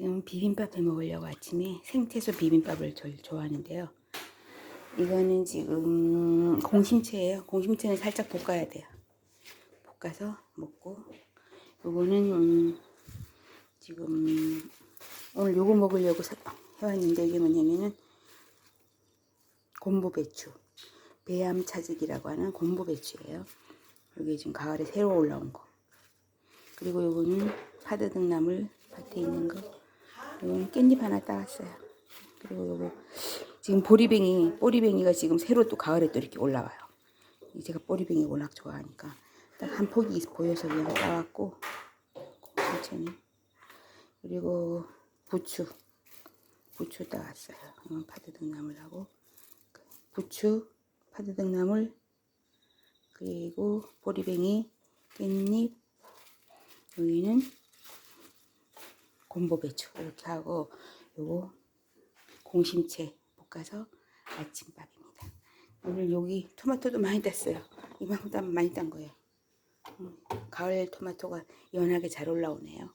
지금 비빔밥 해 먹으려고 아침에 생채소 비빔밥을 제일 좋아하는데요. 이거는 지금 공심채예요. 공심채는 살짝 볶아야 돼요. 볶아서 먹고 요거는 음, 지금 오늘 요거 먹으려고 사- 해왔는데 이게 뭐냐면은 곰보배추 배암 차즈기라고 하는 곰보배추예요. 여기 지금 가을에 새로 올라온 거. 그리고 요거는 파드등나물 밭에 있는 거. 요거는 깻잎 하나 따왔어요. 그리고 요거 지금 보리뱅이 보리뱅이가 지금 새로 또 가을에 또 이렇게 올라와요. 제가 보리뱅이 워낙 좋아하니까 딱 한 폭이 보여서 그냥 따왔고 전체는 그리고 부추 부추 따왔어요. 이건 파드등나물하고 부추 파드등나물 그리고 보리뱅이 깻잎 여기는 곰보배추 이렇게 하고 요거 공심채 볶아서 아침밥입니다. 오늘 여기 토마토도 많이 땄어요. 이만큼 많이 딴 거예요. 음, 가을 토마토가 연하게 잘 올라오네요.